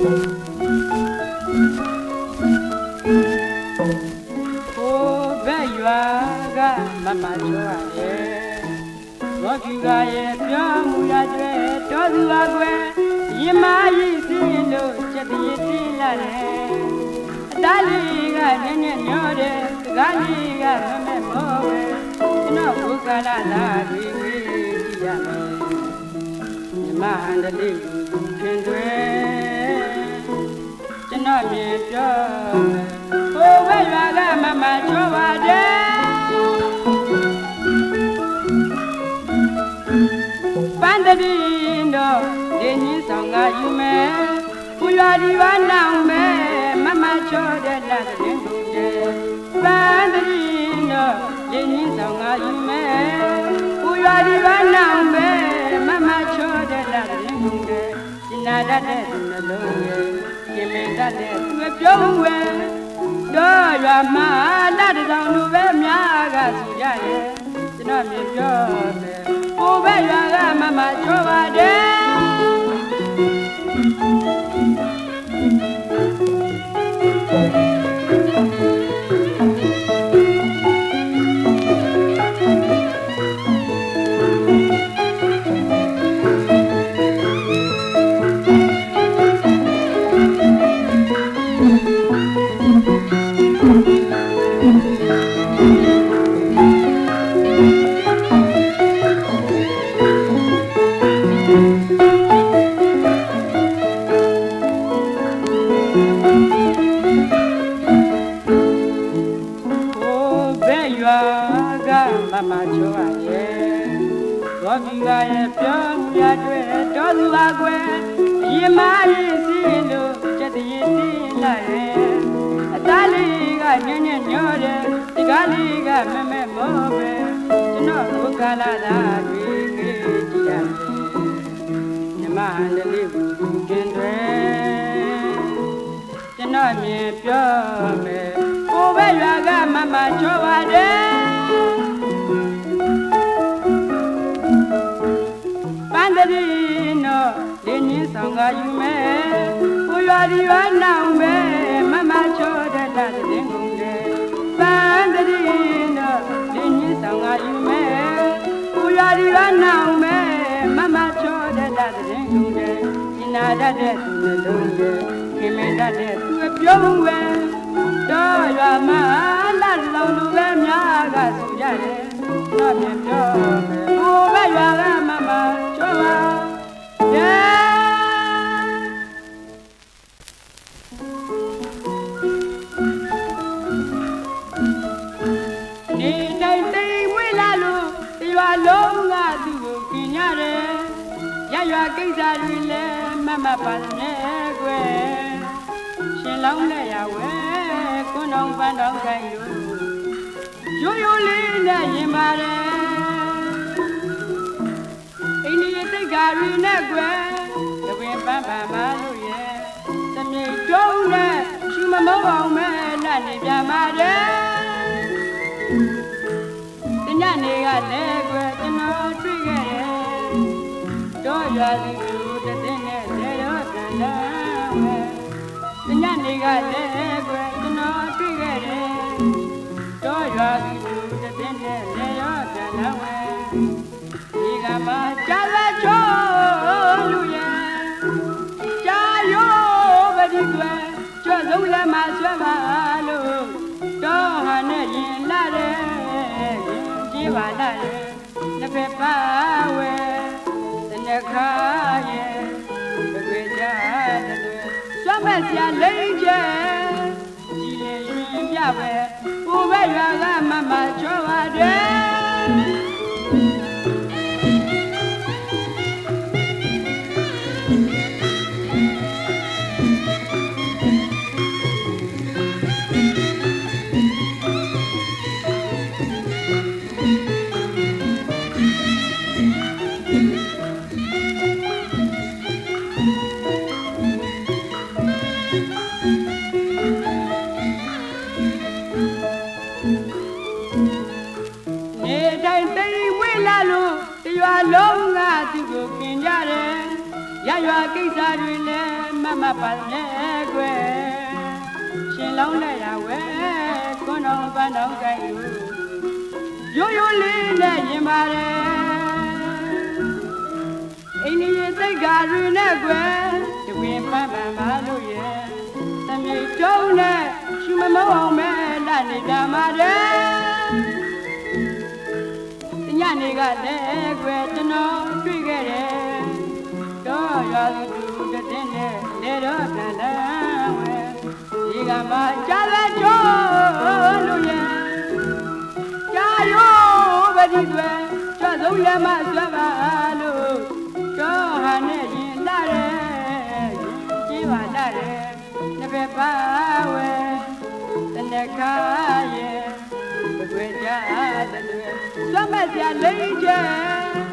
ကိုဘက်ရွာကမမချောရဲ့ဘောကျူကရဲ့ပြောမှုရကျွဲတော်သူအကွယ်ရင်မကြီးစင်းလို့ချက်တည်းတင်းလာတယ်အသားလေးကညံ့ညံ့ညောတယ်စကားလေးကမမဲ့မောပဲကျွန်တော်ဘုကလာလာတွေဝေးကြည့်ရမယ်မြမဟန်တလေးကိုခင်တွယ်ကျွန်တော် မြင်ပြောမယ်ဟိုဘက်ရွာကမမချောပါတယ်ပန်းတရီတော့ဒီညင်းဆောင်ကယူမယ်ပူရွာဒီပါနောင်မယ်မမချောတဲ့လက်တဲ့ကုန်တယ်ပန်းတရီတော့ဒီညင်းဆောင်ကယူမယ်ပူရွာဒီပါနောင်မယ်မမချောတဲ့လက်တဲ့ကုန်တယ်စင်နာတတ်တဲ့သူနှလုံးရဲ့ရှင်မင်း တတ်တဲ့သူပြုံးဝဲတော့ရွာမှာလက်တောင်လူပဲများကဆိုကြရဲ့ကျွန်တော်မြင်ပြောမယ်ကိုပဲရွာကမမချောပါတယ် ဘောကီကရဲ့ပြောမှုရတွေ့တော်သူအကွယ်ရင်မရေးစီလို့ချက်တည်းတင်းလာရဲ့အသားလေးကညံ့ညံ့ညောတယ်ဒီကားလေးကမမဲမောပဲကျွန်တော်ဘုကလာတာတွေကြည့်ရမယ်မြမဟန်တလေးကိုကျင်တွေကျွန်တော်မြင်ပြောမယ်ကိုပဲရွာကမမချောပါတယ် ဆောင်ကယူမယ်ကိုရွာဒီရွာနောင်မယ်မမချောတဲ့တာတဲ့ကုန်တယ်ပန်းတရီနော်ဒီညင်းဆောင်ကယူမယ်ကိုရွာဒီရွာနောင်မယ်မမချောတဲ့တာတဲ့ကုန်တယ်ဒီနာတတ်တဲ့သူနှလုံးရဲ့ခင်မင်တတ်တဲ့သူပြုံးဝဲတော့ရွာမှာလာလောင်လူပဲများကဆိုကြတယ်တော့ပြန်ပြောမယ် ကိစ္စတွေလည်းမမပါနဲ့ကွယ်ရှင်လောင်းနဲ့ရဝဲကွန်းတော်ပန်းတော်ခိုင်လို့ရိုးရိုးလေးနဲ့ရင်ပါတယ်အိန္ဒိယတိတ်ကာရီနဲ့ကွယ်တပင်ပန်းပန်းမလို့ရဲ့သမီးတုံးနဲ့ရှူမမောအောင်မဲလက်နေပြန်ပါတယ်တညနေကလည်း တော့ရွာစီသူတသိနဲ့လေရောတန်လာဝဲတညနေကလည်းကွယ်ကျွန်တော်တွေ့ခဲ့တယ်တော့ရွာစီသူတသိနဲ့လေရောတန်လာဝဲဒီကမှကြားလာချိုးလူရဲ့ကြားရောပဒီကွယ်ကျွတ်လုံးလည်းမဆွဲပါလို့တော့ဟာနဲ့ရင်လာတယ်ကြည်ပါလာရဲ့တစ်ဖက်ပါဝဲတန ခါရဲ့တကွေကြတဲ့စွမ်းမစရာလိမ့်ကျဲကြည်လေရင်ပြပဲပူပဲရွာကမမချောပါတယ် နေတိုင်းသိမ်ဝေးလာလို့တရွာလုံးကသူကိုกินကြတယ်ရရွာကိစ္စတွေလည်းမမမပါလေကွယ်ရှင်လုံးနဲ့ရဝဲခွန်းတော်ပန်းတော်ကြိုက်ယူရိုးရိုးလေးနဲ့ရင်ပါတယ်အိန္ဒိယသိက္ခာရင်းနဲ့ကွယ်တဝင်းပန်းပန်းပါလို့ရဲ့ သမြေတုံးနဲ့ရှုမမောအောင်မဲလာနေကြမှာတဲ့ညနေကလည်းကွယ်ကျွန်တော်တွေ့ခဲ့တယ်တော့ရသူတူတဲ့နဲ့လေတော့တန်တန်ဝဲဒီကမှကြားလဲချိုးလို့ရကြားရောပတိတွေကြွဆုံးရမဆွပါလို့တော့ဟာနဲ့ရင်လာတယ်ရင်ကြီးပါလာတယ် နှစ်ဖက်ပါဝဲတနခါရဲ့ပကွေကြတဲ့တွေသွမ်းမစရာလိမ့်ချဲဒီလေရှင်ပြပဲကို